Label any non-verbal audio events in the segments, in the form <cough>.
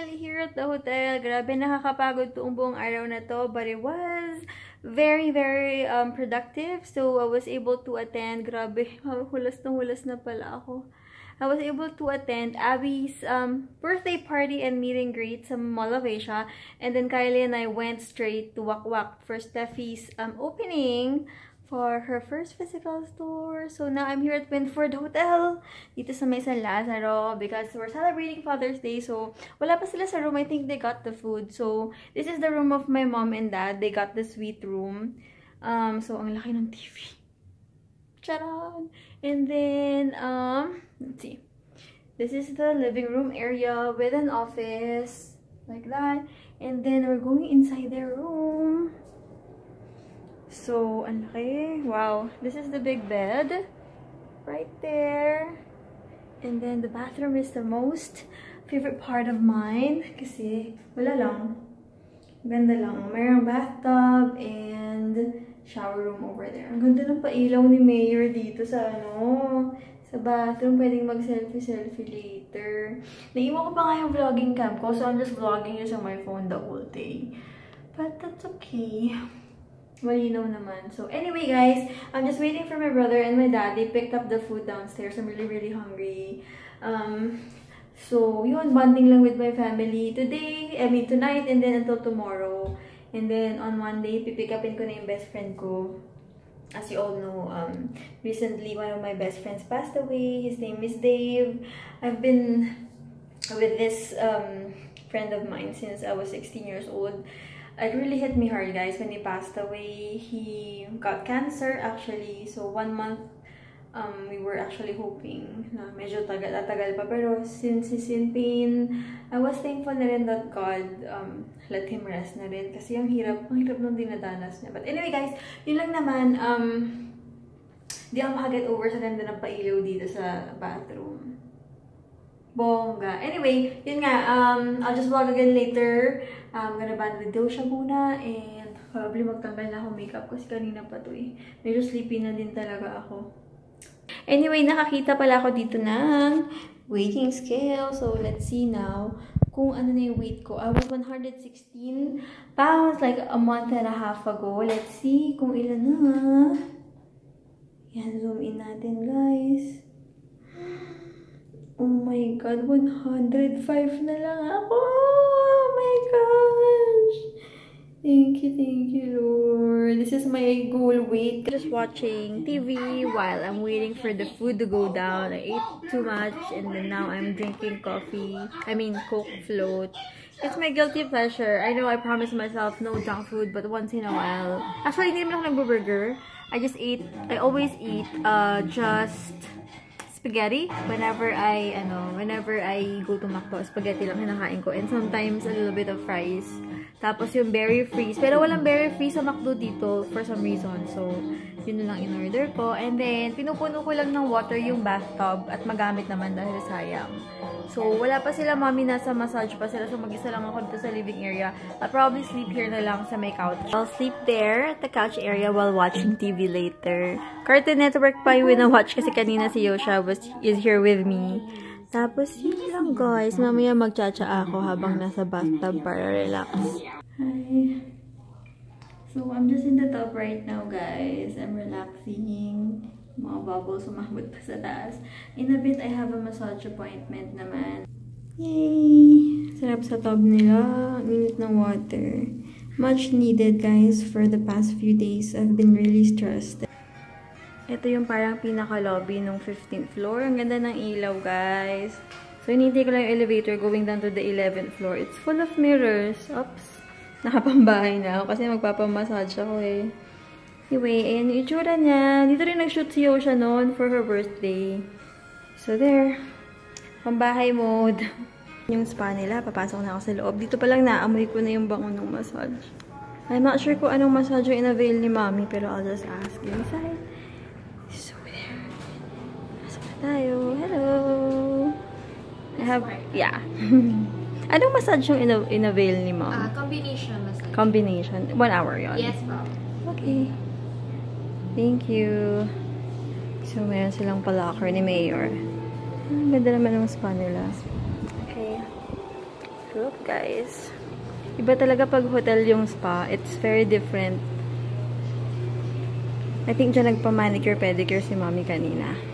finally here at the hotel. Grabe, nakakapagod tuong buong araw na to. But it was very, very um, productive. So, I was able to attend. Grabe, <laughs> hulas na hulas na pala ako. I was able to attend Abby's um, birthday party and meet and greet sa Mall of Asia. And then Kylie and I went straight to Wak Wak for Steffi's um, opening for her first physical store. So now I'm here at Winford Hotel dito sa may San Lazaro because we're celebrating Father's Day. So wala pa sila sa room. I think they got the food. So this is the room of my mom and dad. They got the suite room. Um, so ang laki ng TV. Charan! And then, um, let's see. This is the living room area with an office. Like that. And then we're going inside their room. So, ang laki. Wow. This is the big bed. Right there. And then the bathroom is the most favorite part of mine. Kasi, wala lang. Ganda lang. Mayroong bathtub and shower room over there. Ang ganda ng pailaw ni Mayor dito sa ano, sa bathroom. Pwedeng mag-selfie-selfie later. Naiwan ko pa nga yung vlogging cam ko, so I'm just vlogging using my phone the whole day. But that's okay. Malinaw naman. So, anyway, guys, I'm just waiting for my brother and my dad. They picked up the food downstairs. I'm really, really hungry. Um, so, yun, bonding lang with my family today, I mean, tonight, and then until tomorrow. And then, on Monday, pipick upin ko na yung best friend ko. As you all know, um, recently, one of my best friends passed away. His name is Dave. I've been with this um, friend of mine since I was 16 years old. It really hit me hard, guys, when he passed away. He got cancer, actually. So, one month, um, we were actually hoping na medyo tagal-tagal pa. Pero, since he's in pain, I was thankful na rin that God um, let him rest na rin. Kasi yung hirap, ang hirap nung dinadanas niya. But anyway, guys, yun lang naman, um, di ako makaget over sa ganda ng pailaw dito sa bathroom. Bongga. Anyway, yun nga, um, I'll just vlog again later. I'm gonna band with Dosha muna and probably magtanggal na ako makeup kasi kanina pa to eh. Medyo sleepy na din talaga ako. Anyway, nakakita pala ako dito ng weighing scale. So, let's see now kung ano na yung weight ko. I was 116 pounds like a month and a half ago. Let's see kung ilan na. Yan, zoom in natin guys. Oh my God, 105 na lang ako. Oh my gosh. Thank you, thank you, Lord. This is my goal weight. Just watching TV while I'm waiting for the food to go down. I ate too much and then now I'm drinking coffee. I mean, Coke float. It's my guilty pleasure. I know I promised myself no junk food, but once in a while. Actually, hindi naman ako nag-burger. I just eat, I always eat uh, just spaghetti whenever I, ano, whenever I go to McDo. Spaghetti lang kinakain ko. And sometimes, a little bit of fries. Tapos yung berry freeze. Pero walang berry freeze sa McDo dito for some reason. So, yun lang in-order ko. And then, pinupuno ko lang ng water yung bathtub at magamit naman dahil sayang. So, wala pa sila mami nasa massage pa sila. So, mag-isa lang ako dito sa living area. I'll probably sleep here na lang sa may couch. I'll sleep there at the couch area while watching TV later. Cartoon Network pa yung wina-watch kasi kanina si Yosha was, is here with me. Tapos, yun lang guys. Mamaya magchacha ako habang nasa bathtub para relax. Hi. So, I'm just in the tub right now, guys. I'm relaxing. Mga bubbles sumabot pa sa taas. In a bit, I have a massage appointment naman. Yay! Sarap sa tub nila. Init ng water. Much needed, guys, for the past few days. I've been really stressed. Ito yung parang pinaka-lobby ng 15th floor. Ang ganda ng ilaw, guys. So, hinintay ko lang yung elevator going down to the 11th floor. It's full of mirrors. Oops. Nakapambahay na ako kasi magpapamassage ako eh. Anyway, ayan yung itsura niya. Dito rin nag-shoot si Yosha noon for her birthday. So, there. Pambahay mode. <laughs> yung spa nila, papasok na ako sa loob. Dito pa lang naamoy ko na yung bango ng massage. I'm not sure kung anong massage yung in-avail ni Mommy, pero I'll just ask inside. So, there. Pasok na tayo. Hello! I have, yeah. <laughs> anong massage yung in-avail ni Mom? Uh, combination massage. Combination. One hour yon. Yes, ma'am. Okay. Thank you. So, meron silang pa-locker ni Mayor. Ang ganda naman ng spa nila. Okay. Look, guys. Iba talaga pag hotel yung spa. It's very different. I think dyan nagpa-manicure, pedicure si mommy kanina.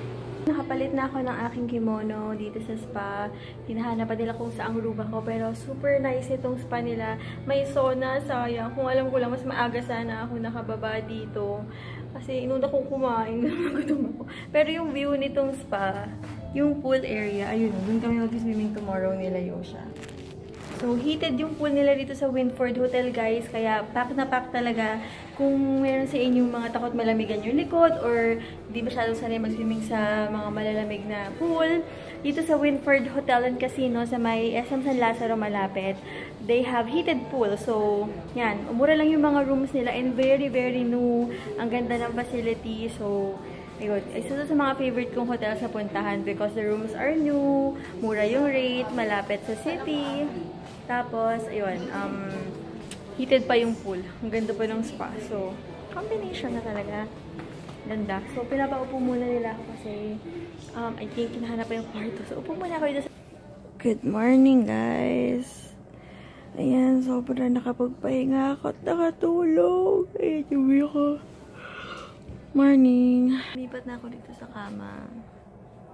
Nakapalit na ako ng aking kimono dito sa spa. Hinahanap pa nila kung saang room ako. Pero super nice itong spa nila. May sauna, sayang. Kung alam ko lang, mas maaga sana ako nakababa dito. Kasi inuna kong kumain. <laughs> Ako. Pero yung view nitong spa, yung pool area, ayun, dun kami mag-swimming tomorrow nila Yosha. So, heated yung pool nila dito sa Winford Hotel, guys. Kaya, pack na pack talaga. Kung meron sa inyong mga takot malamigan yung likod or di masyadong sanay mag-swimming sa mga malalamig na pool, dito sa Winford Hotel and Casino sa may SM San Lazaro malapit, they have heated pool. So, yan. Umura lang yung mga rooms nila and very, very new. Ang ganda ng facility. So, Ayun, isa sa mga favorite kong hotel sa puntahan because the rooms are new, mura yung rate, malapit sa city. Tapos, ayun, um, heated pa yung pool. Ang ganda pa ng spa. So, combination na talaga. Ganda. So, pinapaupo muna nila ako kasi um, I think hinahanap pa yung kwarto. So, upo muna ako dito. Good morning, guys. Ayan, sobrang nakapagpahinga ako at nakatulog. Ayan yung ko. Morning. Lipat na ako dito sa kama.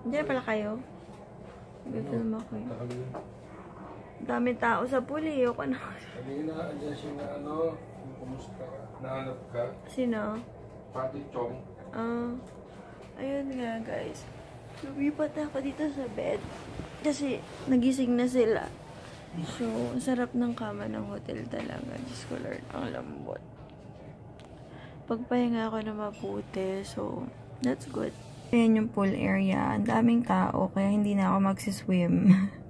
Na pala kayo. Nag-film ako eh. Daming tao sa pool eh. Ayoko na. Kanina, andyan siya na ano, kumusta ka, nahanap ka, Sino? Pati Chong. Ah, ayun nga guys. Lumipat na ako dito sa bed. Kasi nagising na sila. So, ang sarap ng kama ng hotel talaga. Diyos ko Lord, ang lambot. Pagpahinga ako na mabuti. So, that's good. Ayan yung pool area. Ang daming tao, kaya hindi na ako magsiswim. <laughs>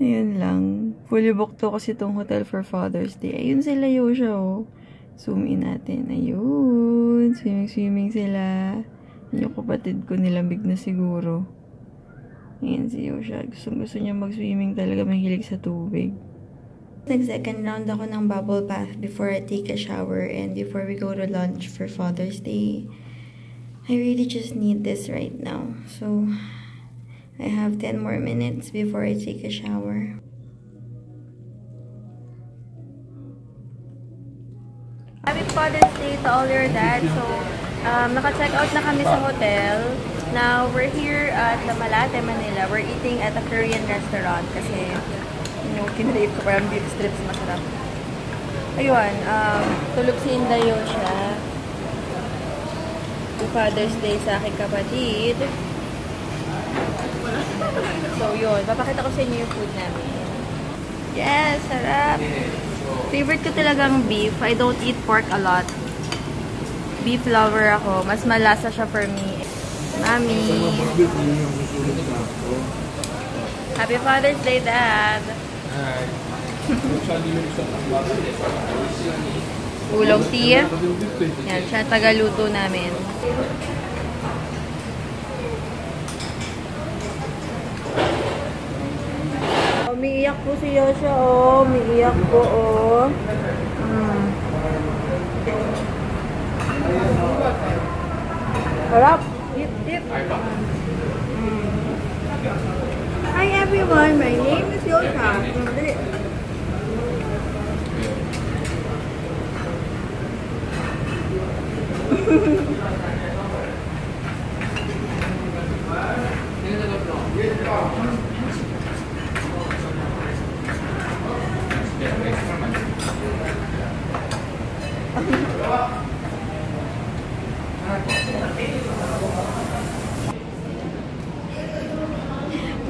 Ayun lang. Fully booked to kasi itong hotel for Father's Day. Ayun sila Yosha, oh. Zoom in natin. Ayun. Swimming-swimming sila. Yung kapatid ko nilambig na siguro. Ayan si Yosha. Gusto, gusto niya mag-swimming talaga. Mahilig sa tubig. Nag-second round ako ng bubble bath before I take a shower and before we go to lunch for Father's Day. I really just need this right now. So, I have 10 more minutes before I take a shower. Happy Father's Day to all your dads. So, um, naka-check out na kami sa hotel. Now, we're here at the Malate, Manila. We're eating at a Korean restaurant kasi yung kinrave ko parang beef strips masarap. Ayun, um, tulog si Indayo siya. Father's Day sa aking kapatid. So, yun. Papakita ko sa inyo yung food namin. Yes, sarap. Favorite ko talagang beef. I don't eat pork a lot. Beef lover ako. Mas malasa siya for me. Mami. Happy Father's Day, Dad. Hi. Ulong tea. Yan, siya tagaluto namin. Umiiyak po si Yosha, oh. Umiiyak po, oh. Mm. Harap. Dip, dip. Mm. Hi everyone, my name is Yosha.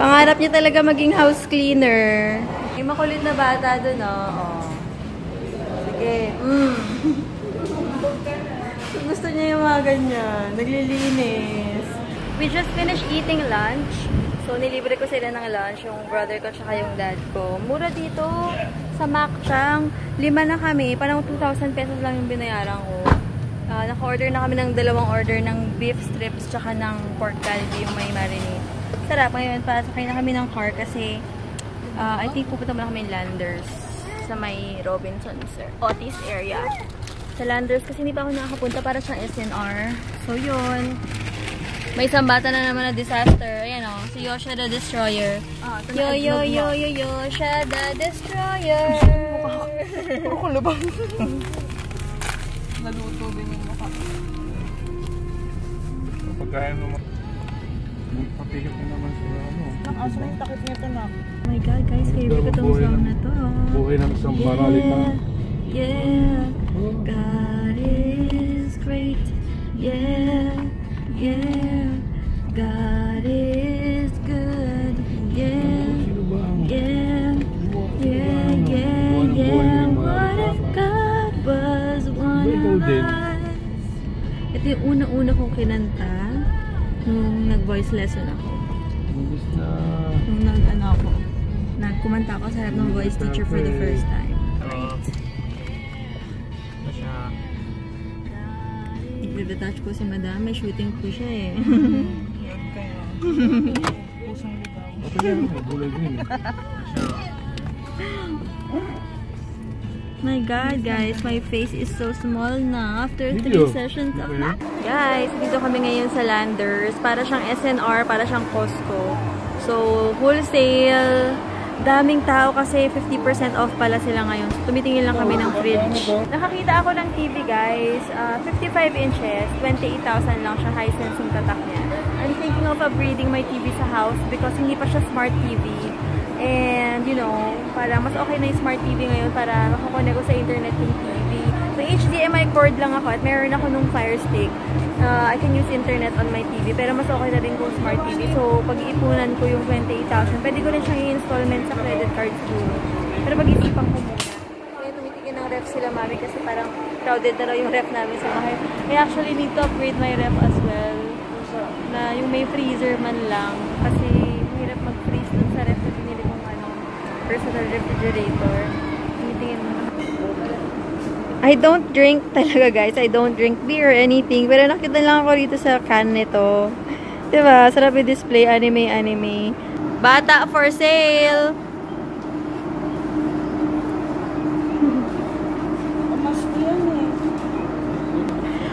Pangarap niya talaga maging house cleaner. May makulit na bata dun, oh. oh. Sige. Mm. <laughs> Gusto niya yung mga ganyan. Naglilinis. We just finished eating lunch. So, nilibre ko sila ng lunch, yung brother ko tsaka yung dad ko. Mura dito sa Makchang. Lima na kami. Parang 2,000 pesos lang yung binayaran ko. Uh, Naka-order na kami ng dalawang order ng beef strips tsaka ng pork galbi yung may marinade. Sarap. Ngayon, pasakay na kami ng car kasi uh, I think pupunta muna kami Landers sa may Robinson, sir. Otis area. Sa Landers kasi hindi pa ako nakakapunta para sa SNR. So, yun. May isang bata na naman na disaster. Ayan o, si Yosha the Destroyer. Ah, Yo, yo, yo, yo, Yosha the Destroyer. Puro ko lubang. Naluto din yung mukha. Kapag kaya naman. Papigat na naman sa ano. Nakaso yung takip nito na. Oh my God, guys, favorite ko tong song na- to. Buhay ng isang maralik na. Yeah, God is great. Yeah, yeah. Ito yung unang-una kong kinanta nung nag-voice lesson ako. Na... Nung nag, ano ako, nagkumanta ako sa harap ng voice teacher for the first time. Nagde-detach po si madam. May shooting po siya eh. Pusong ligaw. Okay yan, magulay din. eh. <laughs> My God, guys, my face is so small na after three Video. sessions of math. Guys, dito kami ngayon sa Landers. Para siyang SNR, para siyang Costco. So, wholesale. Daming tao kasi 50% off pala sila ngayon. So, tumitingin lang kami ng fridge. Nakakita ako ng TV, guys. Ah, 55 inches. 28,000 lang siya. Hisense yung tatak niya. I'm thinking of upgrading my TV sa house because hindi pa siya smart TV. And, you know, para mas okay na yung smart TV ngayon para makakonect ko sa internet yung TV. May HDMI cord lang ako at meron ako nung Fire Stick. Uh, I can use internet on my TV. Pero mas okay na rin kung smart TV. So, pag-iipunan ko yung 28,000, pwede ko rin siyang i-installment sa credit card siguro. Pero pag-isipan ko muna. Kaya tumitingin ng ref sila mami kasi parang crowded na raw yung ref namin sa bahay. I actually need to upgrade my ref as well. Na yung may freezer man lang. Kasi mahirap mag-freeze personal refrigerator. Tinitingin mo. I don't drink <laughs> talaga guys. I don't drink beer or anything. Pero nakita lang ako dito sa can nito. Diba? Sarap yung display. Anime, anime. Bata for sale! Eh.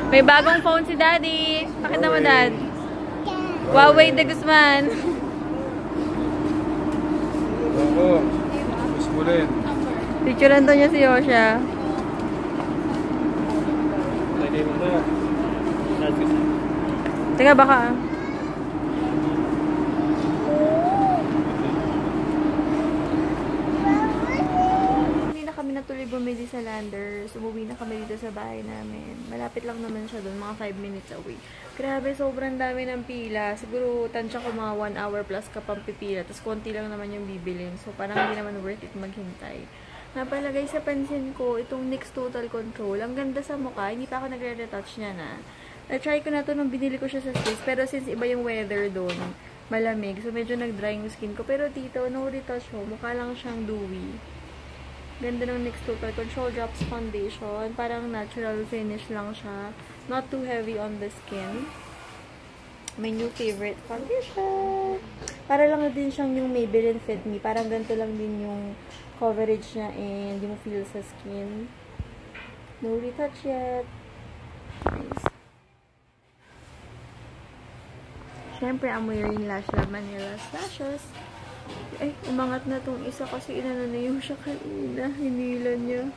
May bagong phone si Daddy. Pakita mo, Dad. Huawei de Guzman. Oo. Rin. Picturean to niya si Yosha. Lagay mo na. Teka, baka. Hindi na kami natuloy bumili sa Landers. Umuwi na kami dito sa bahay namin. Malapit lang naman siya doon, mga 5 minutes away. Grabe, sobrang dami ng pila. Siguro, tansya ko mga 1 hour plus ka pang pipila. Tapos, konti lang naman yung bibilin. So, parang hindi naman worth it maghintay. Napalagay sa pansin ko, itong NYX Total Control. Ang ganda sa mukha. Hindi pa ako nagre-retouch niya na. Na-try ko na to nung binili ko siya sa Swiss. Pero since iba yung weather doon, malamig. So, medyo nag-dry yung skin ko. Pero dito, no retouch mo. Mukha lang siyang dewy. Ganda ng NYX Total Control Drops Foundation. Parang natural finish lang siya. Not too heavy on the skin. My new favorite foundation. Para lang din siyang yung Maybelline Fit Me. Parang ganito lang din yung coverage niya and yung feel sa skin. No retouch yet. Nice. Siyempre, I'm wearing Lash Lab Manila Lashes. Ay, umangat na tong isa kasi inano na yung siya kanina. Hinila niya.